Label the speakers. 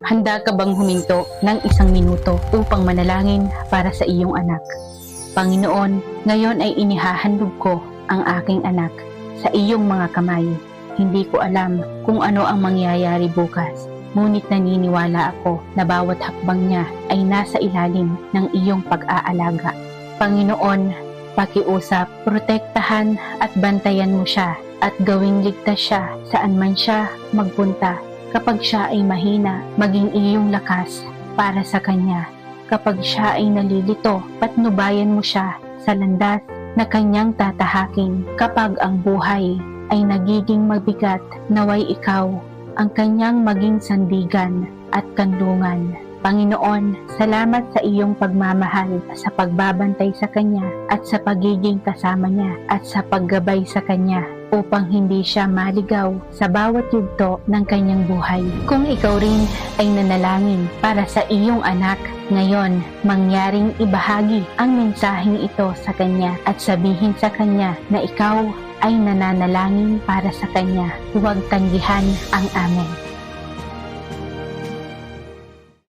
Speaker 1: Handa ka bang huminto ng isang minuto upang manalangin para sa iyong anak? Panginoon, ngayon ay inihahandog ko ang aking anak sa iyong mga kamay. Hindi ko alam kung ano ang mangyayari bukas. Ngunit naniniwala ako na bawat hakbang niya ay nasa ilalim ng iyong pag-aalaga. Panginoon, pakiusap, protektahan at bantayan mo siya at gawing ligtas siya saan man siya magpunta kapag siya ay mahina, maging iyong lakas para sa kanya. Kapag siya ay nalilito, patnubayan mo siya sa landas na kanyang tatahakin. Kapag ang buhay ay nagiging mabigat, naway ikaw ang kanyang maging sandigan at kanlungan. Panginoon, salamat sa iyong pagmamahal sa pagbabantay sa Kanya at sa pagiging kasama niya at sa paggabay sa Kanya upang hindi siya maligaw sa bawat yugto ng kanyang buhay. Kung ikaw rin ay nanalangin para sa iyong anak, ngayon mangyaring ibahagi ang mensaheng ito sa kanya at sabihin sa kanya na ikaw ay nananalangin para sa kanya. Huwag tanggihan ang amen.